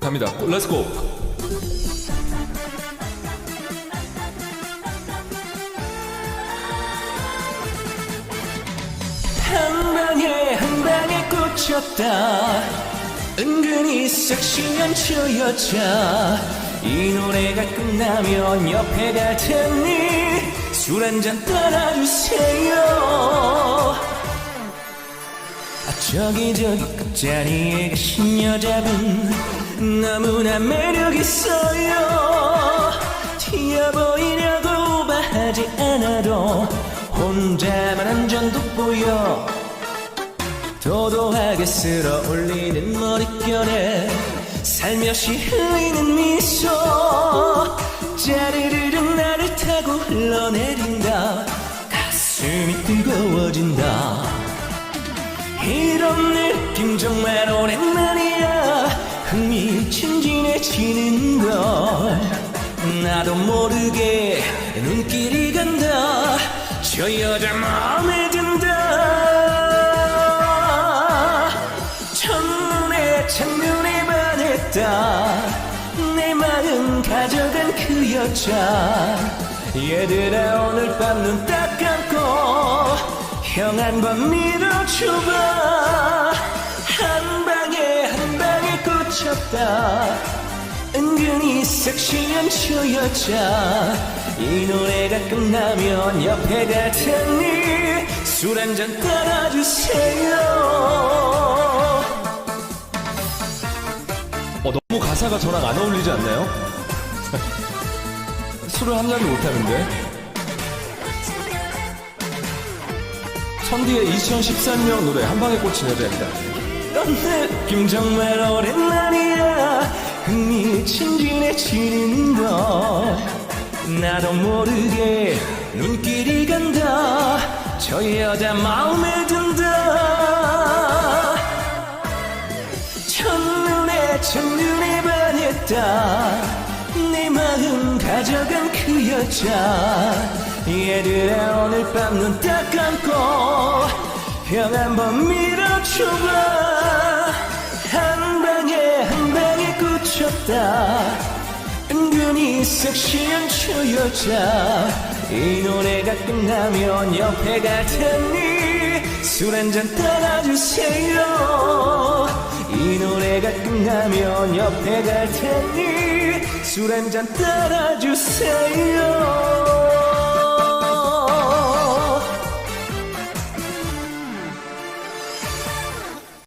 갑니다. 렛츠고. 한 방에 한 방에 꽂혔다 은근히 섹시한 저 여자 이 노래가 끝나면 옆에 갈 테니 술 한 잔 따라주세요 아, 저기 저기 끝자리에 계신 여자분 너무나 매력 있어요. 튀어 보이려고 오바하지 않아도 혼자만 안전 돋보여. 도도하게 쓸어 올리는 머릿결에 살며시 흘리는 미소. 짜르르르 나를 타고 흘러내린다. 가슴이 뜨거워진다. 이런 느낌 정말 오랜만이야. 흥 미진진해지는 걸 나도 모르게 눈길이 간다. 저 여자 마음에 든다. 첫눈에 첫눈에 반했다. 내 마음 가져간 그 여자. 얘들아 오늘 밤 눈 딱 감고 형 한 번 밀어줘봐 은근히 섹시한 저 여자 이 노래가 끝나면 옆에 갈 테니 술 한 잔 따라주세요 어, 너무 가사가 저랑 안 어울리지 않나요? 술을 한 잔도 못 하는데. 천디의 2013년 노래 한 방에 꽂힌 여자입니다. 이런 느낌 정말 오랜만이야. 흥미진진해지는 걸 나도 모르게 눈길이 간다. 저 여자 마음에 든다. 첫눈에 첫눈에 반했다. 내 마음 가져간 그 여자. 얘들아 오늘 밤 눈 딱 감고 형 한번 밀어줘봐 한 방에 한 방에 꽂혔다. 은근히 섹시한 저 여자. 이 노래가 끝나면 옆에 갈 테니? 술 한잔 따라주세요. 이 노래가 끝나면 옆에 갈 테니? 술 한잔 따라주세요